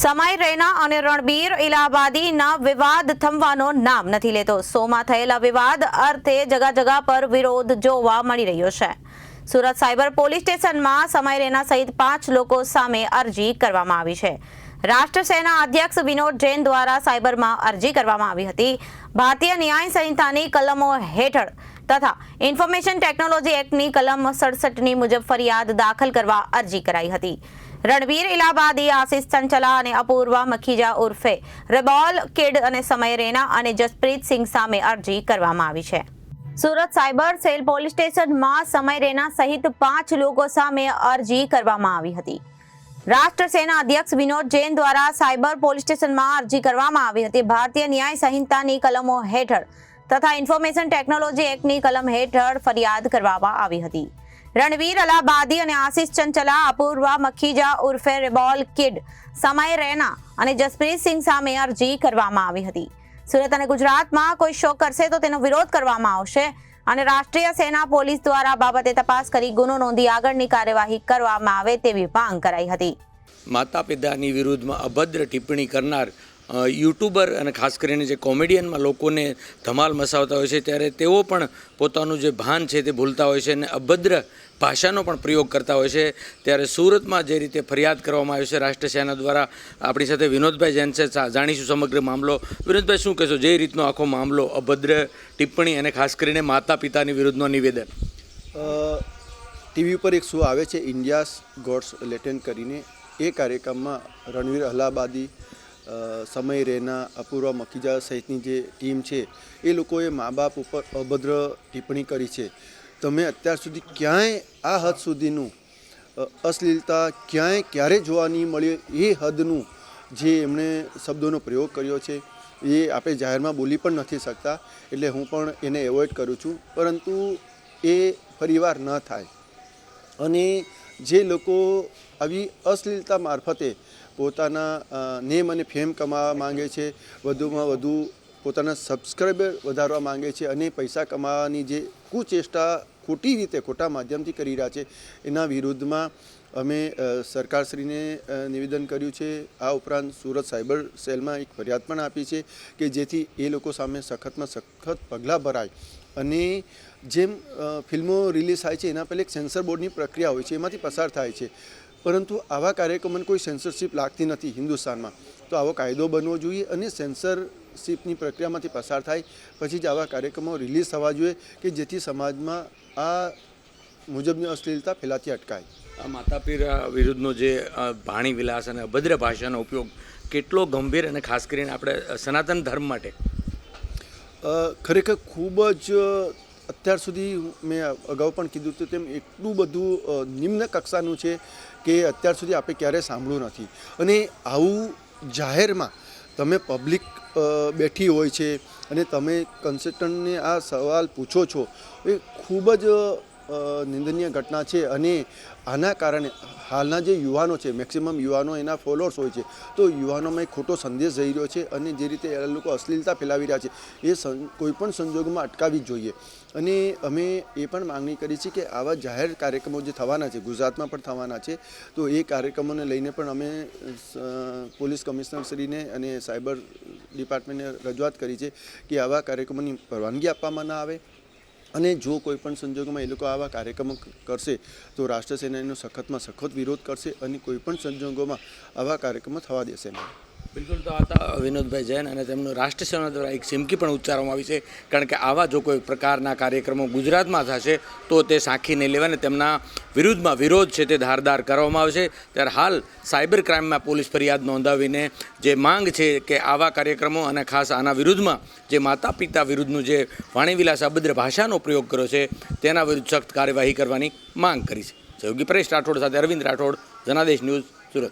સમય રૈના અને રણબીર ઇલાહાબાદીના વિવાદ થમવાનો નામ નથી લેતો. સોમાં થયેલા વિવાદ અર્થે જગા જગા પર વિરોધ જોવા મળી રહ્યો છે. સુરત સાયબર પોલીસ સ્ટેશનમાં સમય રૈના સહિત પાંચ લોકો સામે અરજી કરવામાં આવી છે. રાષ્ટ્ર સેના અધ્યક્ષ વિનોદ જૈન દ્વારા સાયબરમાં અરજી કરવામાં આવી હતી. ભારતીય ન્યાય સંહિતાની કલમો હેઠળ તથા ઇન્ફોર્મેશન ટેકનોલોજી એક્ટની કલમ સડસઠની મુજબ ફરિયાદ દાખલ કરવા અરજી કરાઈ હતી. રણવીર ઇલાહાબાદી આશિષ ચંચલા અને અપૂર્વા મખીજા ઉર્ફે રેબોલ, કિડ અને સમય રેના અને જસપ્રીત સિંહ સામે અરજી કરવામાં આવી છે. સુરત સાયબર સેલ પોલીસ સ્ટેશનમાં સમય રેના સહિત પાંચ લોકો સામે અરજી કરવામાં આવી હતી. રાષ્ટ્ર સેના અધ્યક્ષ વિનોદ જૈન દ્વારા સાયબર પોલીસ સ્ટેશનમાં અરજી કરવામાં આવી હતી. ભારતીય ન્યાય સંહિતાની કલમો હેઠળ તથા ઇન્ફોર્મેશન ટેકનોલોજી એક્ટની કલમ હેઠળ ફરિયાદ કરવામાં આવી હતી. રણવીર અલાબાદી અને આશિષ ચંચલા, અપૂર્વા, મખીજા ઉર્ફે રેબોલ કિડ, સમય રૈના અને જસપ્રીત સિંહ સામે અરજી કરવામાં આવી હતી. સુરત અને ગુજરાતમાં કોઈ શો કરશે તો તેનો વિરોધ કરવામાં આવશે અને રાષ્ટ્રીય સેના પોલીસ દ્વારા બાબતે તપાસ કરી ગુનો નોંધી આગળની કાર્યવાહી કરવામાં આવે તેવી માંગ કરાઈ હતી. માતા પિતાની વિરુદ્ધમાં અભદ્ર ટિપ્પણી કરનાર યુટ્યુબર અને ખાસ કરીને જે કોમેડિયનમાં લોકોને ધમાલ મસાવતા હોય છે, ત્યારે તેઓ પણ પોતાનું જે ભાન છે તે ભૂલતા હોય છે અને અભદ્ર ભાષાનો પણ પ્રયોગ કરતા હોય છે. ત્યારે સુરતમાં જે રીતે ફરિયાદ કરવામાં આવી છે રાષ્ટ્રીય સેના દ્વારા આપણી સાથે વિનોદભાઈ જૈન છે જાણીશું સમગ્ર મામલો. વિનોદભાઈ, શું કહેશો? જે રીતનો આખો મામલો, અભદ્ર ટિપ્પણી અને ખાસ કરીને માતા પિતાની વિરુદ્ધનો નિવેદન? ટીવી ઉપર એક શો આવે છે, ઇન્ડિયાસ ગોડ્સ લેટેન કરીને. એ કાર્યક્રમમાં રણવીર અલ્હાબાદી સમય રેના અપૂર્વા મકીજા સહિતની જે ટીમ છે, એ લોકોએ મા બાપ ઉપર અભદ્ર ટિપ્પણી કરી છે. તમે અત્યાર સુધી ક્યાંય આ હદ સુધીનું અશ્લીલતા ક્યાંય ક્યારે જોવા નહીં મળી, એ હદનું જે એમણે શબ્દોનો પ્રયોગ કર્યો છે, એ આપણે જાહેરમાં બોલી પણ નથી શકતા, એટલે હું પણ એને એવોઇડ કરું છું. પરંતુ એ ફરીવાર ન થાય. અને જે લોકો આવી અશ્લીલતા મારફતે પોતાના નેમ અને ફેમ કમાવા માંગે છે, વધુમાં વધુ પોતાના સબસ્ક્રાઈબર વધારવા માંગે છે અને પૈસા કમાવાની જે કુચેષ્ટા ખોટી રીતે, ખોટા માધ્યમથી કરી રહ્યા છે, એના વિરુદ્ધમાં અમે સરકારશ્રીને નિવેદન કર્યું છે. આ ઉપરાંત સુરત સાયબર સેલમાં એક ફરિયાદ પણ આપી છે કે જેથી એ લોકો સામે સખતમાં સખત પગલાં ભરાય. અને જેમ ફિલ્મો રિલીઝ થાય છે, એના પહેલાં એક સેન્સર બોર્ડની પ્રક્રિયા હોય છે, એમાંથી પસાર થાય છે. પરંતુ આવા કાર્યક્રમોને કોઈ સેન્સરશિપ લાગતી નથી હિન્દુસ્તાનમાં. તો આવો કાયદો બનવો જોઈએ અને સેન્સરશિપની પ્રક્રિયામાંથી પસાર થાય પછી જ આવા કાર્યક્રમો રિલીઝ થવા જોઈએ કે જેથી સમાજમાં આ મુજબની અશ્લીલતા ફેલાતી અટકાય. આ માતા પિતા વિરુદ્ધનો જે ભાણી વિલાસ અને અભદ્ર ભાષાનો ઉપયોગ કેટલો ગંભીર અને ખાસ કરીને આપણે સનાતન ધર્મ માટે? ખરેખર ખૂબ જ અત્યાર સુધી મેં અગાઉ પણ કીધું હતું તેમ એટલું બધું નિમ્ન કક્ષાનું છે કે અત્યાર સુધી આપણે ક્યારેય સાંભળ્યું નથી. અને આવું જાહેરમાં તમે પબ્લિક બેઠી હોય છે અને તમે કન્સલ્ટન્ટને આ સવાલ પૂછો છો, એ ખૂબ જ નિંદનીય ઘટના છે અને આના કારણે હાલના જે યુવાનો છે મેક્સિમમ યુવાનો એના ફોલોઅર્સ હોય છે. તો યુવાનોમાં એક ખોટો સંદેશ જઈ રહ્યો છે અને જે રીતે એ લોકો અશ્લીલતા ફેલાવી રહ્યા છે, એ કોઈપણ કોઈ પણ સંજોગોમાં અટકાવવી જોઈએ. અને અમે એ પણ માંગણી કરી છે કે આવા જાહેર કાર્યક્રમો જે થવાના છે, ગુજરાતમાં પણ થવાના છે, તો એ કાર્યક્રમોને લઈને પણ અમે પોલીસ કમિશનરશ્રીને અને સાયબર ડિપાર્ટમેન્ટને રજૂઆત કરી છે કે આવા કાર્યક્રમોની પરવાનગી આપવામાં ના આવે. અને જો કોઈ પણ સંજોગોમાં એ લોકો આવા કાર્યક્રમો કરશે, તો રાષ્ટ્ર સેનાનો સખતમાં સખત વિરોધ કરશે અને કોઈ પણ સંજોગોમાં આવા કાર્યક્રમો થવા દેશે નહીં. બિલકુલ તો હતા વિનોદભાઈ જૈન અને તેમનું રાષ્ટ્ર સેના દ્વારા એક ચીમકી પણ ઉચ્ચારવામાં આવી છે. કારણ કે આવા જો કોઈ પ્રકારના કાર્યક્રમો ગુજરાતમાં થશે, તો તે સાંખી નહીં લેવાને તેમના વિરુદ્ધમાં વિરોધ છે તે ધારદાર કરવામાં આવશે. ત્યારે હાલ સાયબર ક્રાઇમમાં પોલીસ ફરિયાદ નોંધાવીને જે માંગ છે કે આવા કાર્યક્રમો અને ખાસ આના વિરુદ્ધમાં જે માતા પિતા વિરુદ્ધનું જે વાણીવિલાસ અભદ્ર ભાષાનો પ્રયોગ કર્યો છે, તેના વિરુદ્ધ સખ્ત કાર્યવાહી કરવાની માંગ કરી છે. સહયોગી પરેશ રાઠોડ સાથે અરવિંદ રાઠોડ, જનાદેશ ન્યૂઝ